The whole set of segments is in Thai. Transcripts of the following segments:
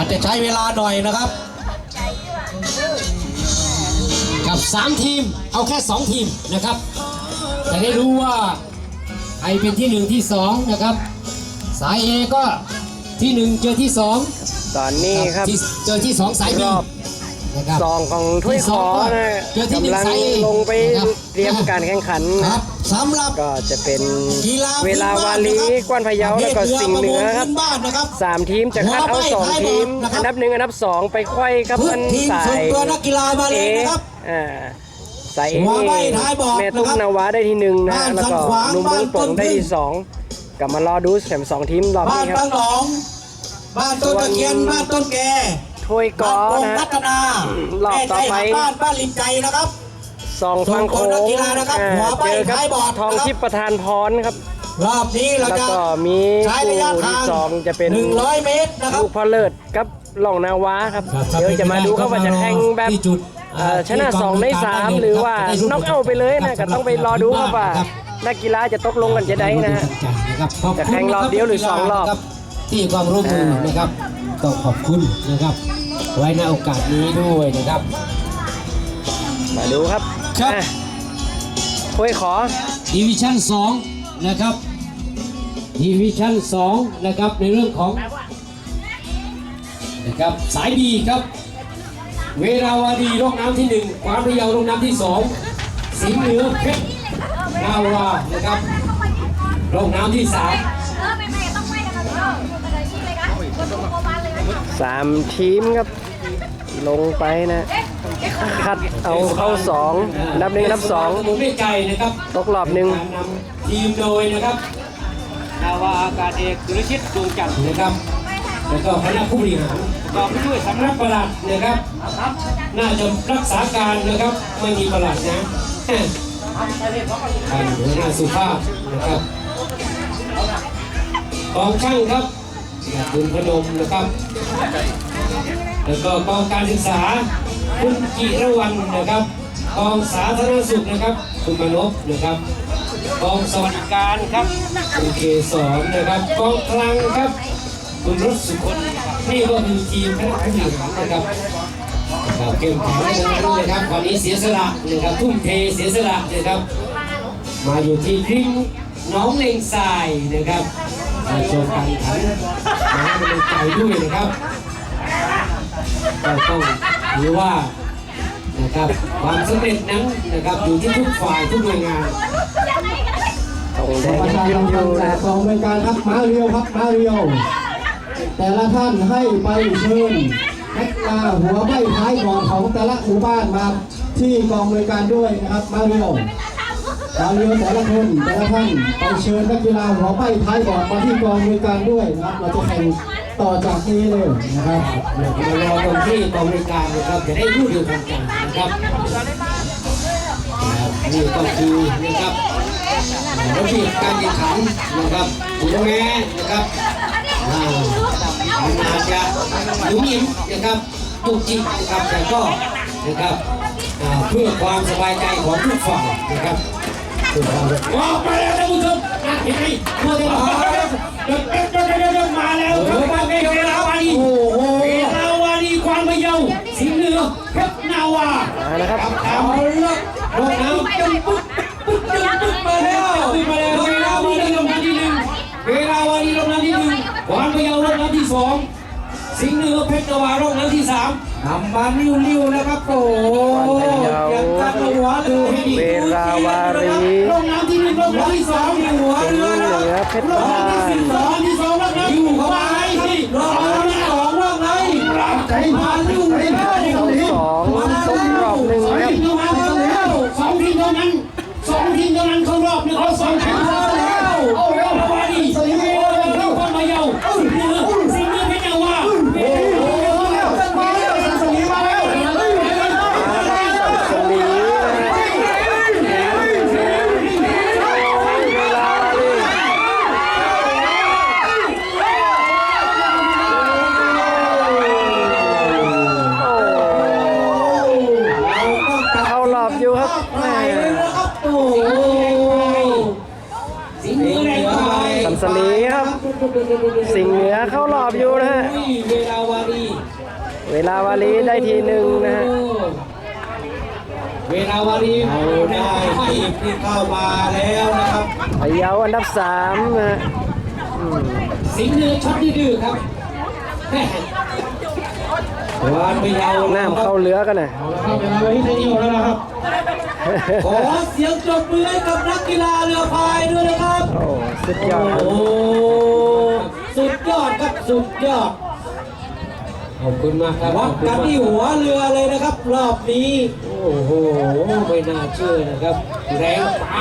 อาจจะใช้เวลาหน่อยนะครับ กับ 3 ทีมเอาแค่ 2 ทีมนะครับจะได้รู้ว่าใครเป็นที่ 1 ที่ 2 นะครับ สาย A ก็ที่ 1 เจอที่ 2 ตอนนี้ครับ ที่เจอที่ 2 สาย B รอบ นะครับซองของถ้วยขอนะเจอที่หนึ่งกำลังไซส์ลงไปนะครับเตรียมการแข่งขันคนะรับสำหรับก็จะเป็นกีฬาเวลาวาลีพื้นบ้นนะครับกวนพะเยาแล้วก็สิงห์เหนือครับพื้นบ้านนะครับสามทีมจะคัดเอาสองทีมหัวใบท้ายบอลนะครับอันดับหนึ่งอันดับสองไปไขว้ครับพื้อันนทีมสาส่งยตัวนักกีฬามาเลยนะครับอ่าสายเอหัวใบนี่ท้ายบอลแม่ตุ้มนะครับนาวาได้ที่หนึ่งนะบ้านแล้วก็สันขวางนุ่มเมืองบ้านโป่งต้นได้พึ่งที่สองกลับมารอดูแถมสองทีมรอบบ้านนี้ครับบางหนองบ้านต้นตะเคียนบ้านต้นแก ถ้วยกบ้าอนโป่งนะพัฒนาหลอบต่อไปแม่ใจหาบ้านบ้านริมใจนะครับ สองฟังโค้ส่งตัวนักงกีฬานะครับอ่าหัวใบเจอครับท้ายบอร์ดทองนะครับทิพย์ประธานพรครับ รอบนี้เราแล้วจะก็มีใช้ระยะคู่ทาที่งสองจะเป็น 100 เมตรนะครับ ลูกพ่อเลิศกับหล่องนาวาครับ ครับเดี๋ยวจะมาดูครับว่าจะแข่งแบบที่จุดเอ่อชนะสองในสามหรือว่าน็อกเอาท์ไปเลยนะก็ต้องไปรอดูครับว่านักกีฬาจะตกลงกันจะได้นะฮะนะครับขอบคุณจะแข่งรอบเดียวหรือสองรอบนะคที่ความร่วมมือนะครับต้องขอบคุณนะครับ ไว้ในโอกาสนี้ด้วยนะครับ มาดูครับครับอะถ้วยขอ ดิวิชั่น2นะครับ ดิวิชั่น2นะครับในเรื่องของนะครับสายดีครับ เวราวดีร่องน้ำที่หนึ่งความพะเยาร่องน้ำที่สองสิงห์เหนือเพชรนาวานะครับร่องน้ำที่สาม เออไม่ไม่ต้องไม่กันนะเอออยู่กันเลยที่เลยนะคนดูโคบานเลยนะ สามทีมครับ ลงไปนะคัดเอาเข้าสองอันดับหนึ่งอันดับสองมุมไม่ไกลนะครับตกรอบหนึ่งการนำทีมโดยนะครับนาวาอากาศเอกสุรชิตดวงจันทร์นะครับแล้วก็คณะผู้บริหารประกอบไปด้วยสำนักปลัดนะครับ น่าจะรักษาการนะครับไม่มีปลัดนะท่านหัวหน้าสุภาพนะครับกองช่างครับ คุณพนมนะครับ แล้วก็กองการศึกษาคุณจิรวรรณนะครับกองสาธารณสุขนะครับ คุณมนพนะครับกองสวัสดิการครับคุณเกศรนะครับกองคลังครับคุณรถสุคนนี่ก็คือทีมคณะผู้บริหารนะครับครับเข้มแข็งในนั้นเลยครับวันนี้เสียสละนะครับทุ่มเทเสียสละนะครับ มาอยู่ที่ริ้งน้องเลงทรายนะครับ มาชมการขันมาให้กำลังใจด้วยนะครับก็ต้องถือว่านะครับความสำเร็จนั้นนะครับอยู่ที่ทุกฝ่ายทุกหน่วยงานแดขอประชายังชขึ้นนอยู่แต่นะสองรายการครับมาเรียวครับมาเรียว แต่ละท่านให้ไปเชิญนักกีฬาหัวใบท้ายก่อนของแต่ละหมู่บ้านมาที่กองบริการด้วยนะครับมาเรียว มาเรียวแต่ละคนแต่ละท่านไปเชิญนักกีฬาหัวใบท้ายก่อนมาที่กองบริการด้วยนะครับ เราจะแข่งต่อจากนี้เลยนะครับเดี๋ยวมารอตรงที่กองบริการนะครับจะได้รู้เดียวกันกันนะครับนะครับนี่ก็คือนะครับระเบียบการแข่งขันนะครับถึงแม้นะครับอามันอาจจะหนุ่มหยิมนะครับตุกจิกนะครับแต่ก็นะครับเพื่อความสบายใจของทุกฝ่ายนะครับ ออกมาแล้วท่านผู้ชมอะเห็นไหมเมื่อเวลาเดินเดินเดินเดินเดินมาแล้วครับมาเวลาวาดีเวลาวาดีความพะเยาสิงห์เหนือเพชรนาวามานะครับเอาละลงน้ำตึ้งปุ๊บปุ๊บตึ้งปุ๊บมาแล้วขึ้นมาแล้วเวลาวาดีลงน้ำที่หนึ่งเวลาวาดีลงน้ำที่หนึ่งความพะเยาลงน้ำที่สองสิงห์เหนือเพชรนาวาลงน้ำที่สาม นำมาลิ้วๆนะครับโอ้โหยังตั้งหัวเรือให้ดีดูเวลาวารีลงน้ำที่หนึ่งลงน้ำที่สองหัวเรือนะนือเพชรลงน้ำที่สี่สองที่สองลงน้ำอยู่เข้าไปที่รอที่สองว่าไงใจมาลิ้วเลยนะเข้าสองตกรอบหนึ่งสองครับทีมเท่านั้นสองทีมเท่านั้นสองทีมเท่านั้นเข้ารอบหนึ่งเขาสองทีม สันสลีครับสิงห์เหนือเข้ารอบอยู่นะฮะ เวลาวาดีเวลาวาลีได้ทีหนึ่งนะฮะ เวลาวารีเอาได้ทีมที่เข้ามาแล้วนะครับ พะเยาอันดับสามนะฮะอืมสิงห์เนื้อช็อตดื้อๆครับแม่วานพะเยาน้ำเข้าเรือกันนะ เข้าเวลาไว้ที่เดียวแล้วนะครับ ขอเสียงปรบมือให้กับนักกีฬาเรือพายด้วยนะครับ โอ้สุดยอดโอ้สุดยอดครับสุดยอดขอบคุณมากครับวัดกันที่หัวเรือเลยนะครับ รอบนี้ โอ้โหไม่น่าเชื่อนะครับ แรงไป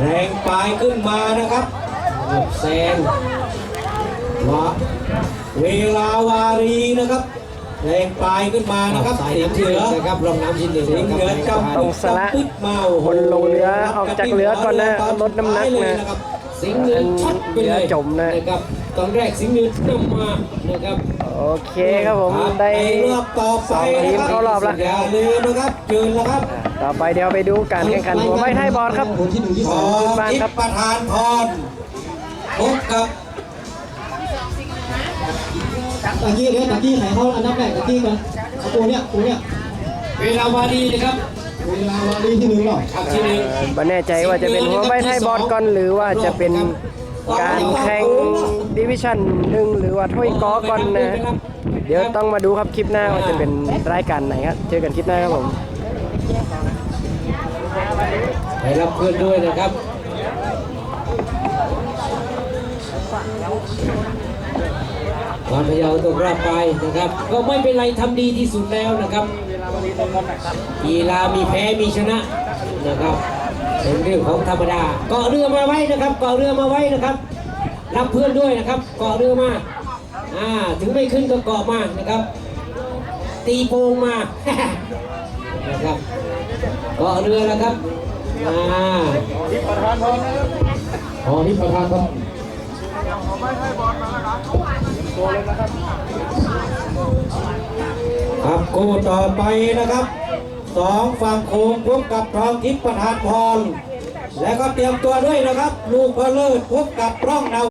แรงปลายขึ้นมานะครับเกือบแซงวะเวลาวารีนะครับ แรงปลายขึ้นมานะครับสายสิงน้ำห์เชืเหนืออนะครับรองน้ำชิ้นหนึ่งสิงห์เหนือครับจำต้องสละปึ๊ดมาโอ้โหคนลงเรือออกจากเรือก่อนนะลดน้ำหนักนะครับสิงห์เนื้อช็อตไปเลยจมนะนะครับตอนแรกสิงห์เนื้อนำมานะครับโอเคครับผมได้ในรอบต่อไปสองทีมเข้ารอบละอย่าลืมนะครับเชิญนะครับต่อไปเดี๋ยวไปดูการแข่งขันหัวไม้ไทยบอลครับที่หนึ่งที่สองบ้านทิครับพประธานพรพบกับ ตะกี้เนี่ยตะกี้ไหนเขาอันดับแรกตะกี้กันเอาตัวเนี้ยตัวเนี้ยเวลาวารีนะครับเวลาวารีที่หนึ่งหรอครับที่หนึ่งไม่แน่ใจว่าจะเป็นหัวไม้ไทยบอลก่อนหรือว่าจะเป็นการแข่งดิวิชั่นหนึ่งหรือว่าถ้วยกอก่อนนะฮะเดี๋ยวต้องมาดูครับคลิปหน้าว่าจะเป็นรายการไหนครับเจอกันคลิปหน้าครับผมไปรับเพื่อนด้วยนะครับ วันพะเยาตกรอบไปนะครับ ก็ไม่เป็นไรทำดีที่สุดแล้วนะครับกีฬามีแพ้มีชนะนะครับเป็นเรื่องของธรรมดาเกาะเรือมาไว้นะครับเกาะเรือมาไว้นะครับ รับเพื่อนด้วยนะครับเกาะเรือมาอ่าถึงไม่ขึ้นก็เกาะมานะครับ ตีโป่งมานะครับเกาะเรือนะครับอ่าอ๋อที่ประธานครับ ครับคู่ต่อไปนะครับสองฝั่งโค้งพบกับทองทิพย์ประธานพรและก็เตรียมตัวด้วยนะครับ ลูกพระเลิศพบกับร่องนา